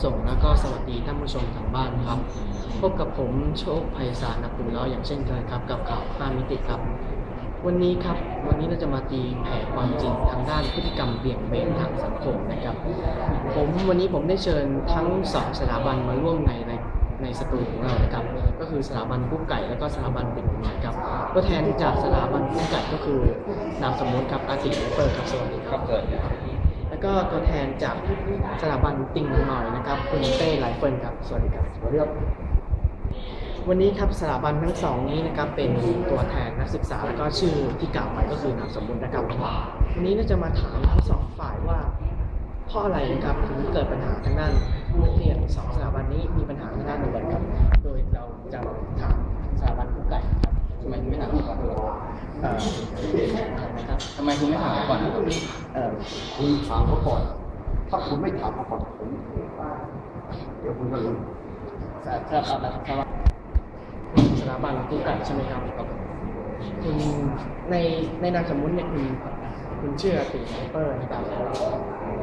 ผู้ชมทางบ้านครับ พบกับผมโชคภัยสารนักบุญล้ออย่างเช่นเคยครับ กับข่าว5มิติครับ วันนี้ครับวันนี้เราจะมาตีแผ่ความจริงทางด้านพฤติกรรมเบี่ยงเบนทางสังคมนะครับ ผมวันนี้ผมได้เชิญทั้งสองสถาบันมาร่วมในในในสตูของเรานะครับ ก็คือสถาบันกุ๊กไก่และก็สถาบันปิ่นหน่อยครับตัวแทนจากสถาบันกุ๊กไก่ก็คือนามสมมติครับอาติเปิดครับสวัสดีครับเก็ตัวแทนจากสถาบันติงหน่อยนะครับคุณเต้ไลเฟิลครับ สวัสดีครับสวัสดีครับวันนี้ครับสถาบันทั้งสองนี้นะครับเป็นตัวแทนนักศึกษาแล้วก็ชื่อที่กล่าวไปก็คือนามสมมุตินะครับวันนี้เราจะมาถามทั้งสองฝ่ายว่าเพราะอะไรนะครับถึงเกิดปัญหาทางด้านนักเรียนสองสถาบันนี้มีปัญหาทางด้านอะไรครับโดยเราจะถามสถาบันกุ๊กไก่ครับทำไมคุณไม่ถามก่อนเอ่อนะครับทำไมคุณไม่ถามก่อน เออคุณถามเขาก่อน ถ้าคุณไม่ถามเขาก่อนผมเดี๋ยวคุณก็รู้สถาสถาบันสถาบันสถาบันกุ๊กไก่ใช่ไหมครับคุณในในนามสมมุติเนี่ยคุณคุณเชื่อติไนเปอร์นะครับ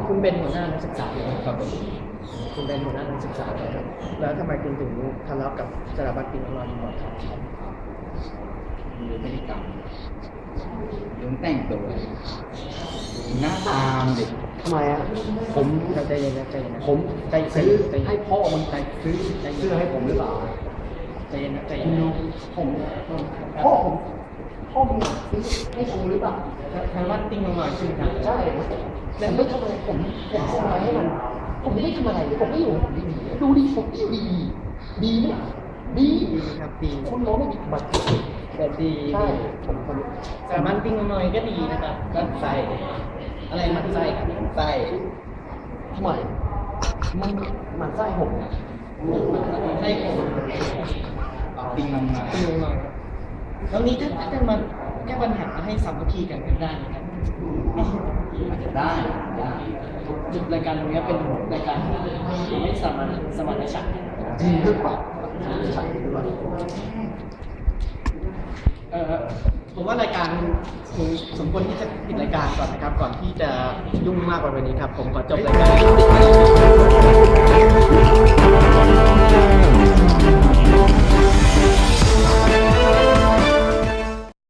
คุณเป็นหัวหน้านักศึกษาครับคุณเป็นหัวหน้านักศึกษาครับแล้วทำไมคุณถึงทะเลาะกับสถาบันปินออนบ่อยครับมีพฤติกรรมลุงแต่งตัว หน้าตามเด็กทำไมอะผมเราใจเย็นนะใจเย็นนะผมใจซื้อใจเย็นให้พ่อมันใจซื้อเสื้อให้ผมหรือเปล่าใจเย็นนะใจเย็คุนณนะรู้ผมพ่อผมพ่อมึงซื้อให้ผมหรือเปล่าทางบ้านติ้งลงมาใช่ไหมครับใช่แล้วไม่ทำอะไรผมผมทำอะไรให้มัน ผมไม่ทำอะไรผมไม่อยู่ผมดีๆดูดีผมดีดีดีไหมดีดีครับดีคุณน้องไม่มีบัตร แต่ดีใช่ผมคนสถาบันติ้งลงมาก็ดีนะครับก็ใส่อะไรมันใส่ใส่ทำไมมันมันไส้ผมเนี่ยให้ผมติงลงมาติ้งลงมาแล้วนี้ถ้าถ้าจะมาแก้ปัญหาให้สามัคคีกันกันได้นะครับอาจจะได้ได้จุดรายการตรงนี้เป็นรายการที่ไม่สามารถสมานฉันท์ดีหรือเปล่าใช่หรือเปล่า เออผมว่ารายการคุณสมควรที่จะปิดรายการก่อนนะครับ ก่อนที่จะยุ่งมากกว่านี้ครับ ผมขอจบรายการ